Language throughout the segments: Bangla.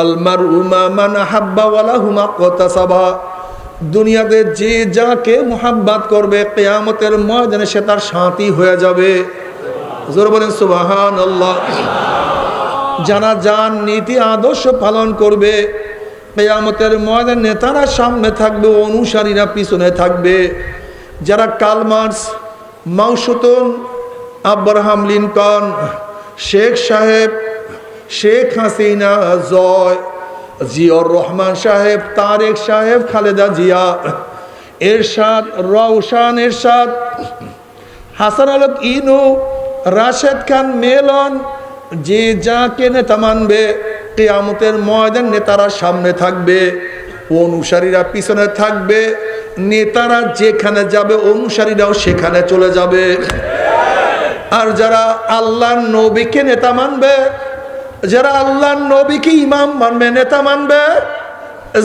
আলমার উমা দুনিয়াতে যে যাকে মোহাব্বাত করবে, কেয়ামতের ময়দানে সে তার সাথী হয়ে যাবে। জোর আল্লাহ যারা যান নীতি, আদর্শ পালন করবে, কেয়ামতের ময়দান নেতারা সামনে থাকবে, অনুসারীরা পিছনে থাকবে। যারা Karl Marx, মাউসুতন, Abraham Lincoln, Sheikh Saheb Sheikh Hasina, Joy. Ziaur Rahman সাহেব, তারেক সাহেব, খালেদা জিয়া, এরশাদ, রওশান এরশাদ, হাসান আলক ইনু, রাশেদ খান মেলন, যে যাকে নেতা মানবে, কেয়ামতের ময়দান নেতারা সামনে থাকবে, অনুসারীরা পিছনে থাকবে, নেতারা যেখানে যাবে, অনুসারীরাও সেখানে চলে যাবে। আর যারা আল্লাহর নবীকে নেতা মানবে যারা আল্লাহ নবীকে ইমাম মানবে, নেতা মানবে,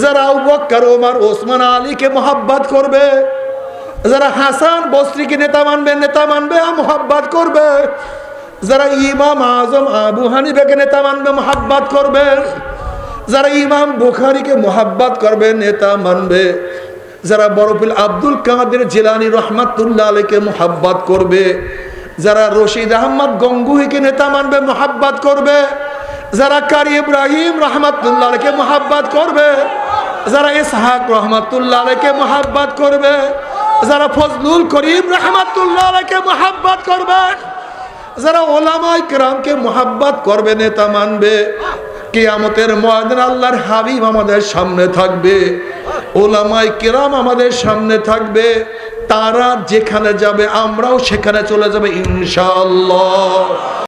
যারা আবুবকর ওমর, ওসমান, আলীকে মোহাব্বত করবে, যারা হাসান বস্ত্রীকে নেতা মানবে নেতা মানবে মোহাব্বত করবে, যারা ইমাম আজম আবু হানিফাকে নেতা মানবে, মোহাব্বত করবে, যারা ইমাম বুখারিকে মোহাব্বত করবে, নেতা মানবে, যারা বরফিল আব্দুল কাদের জিলানি রহমাতুল্লাহ আলীকে মোহাব্বত করবে, যারা রশিদ আহমদ গঙ্গুহিকে নেতা মানবে, মোহাব্বত করবে যারা কারি ইব্রাহিম রহমাতুল্লাহ আলীকে মোহাব্বত করবে, যারা ইসহাক রহমাতুল্লাহ আলীকে মোহাব্বত করবে, যারা ফজলুল করিম রহমাতুল্লাহ আলীকে মোহাব্বত করবে, যারা ওলামাই কেরামকে মোহাব্বত করবে, নেতা মানবে, কিয়ামতের ময়দান আল্লাহর হাবিব আমাদের সামনে থাকবে ওলামাই কেরাম আমাদের সামনে থাকবে, তারা যেখানে যাবে আমরাও সেখানে চলে যাবে ইনশাআল্লাহ।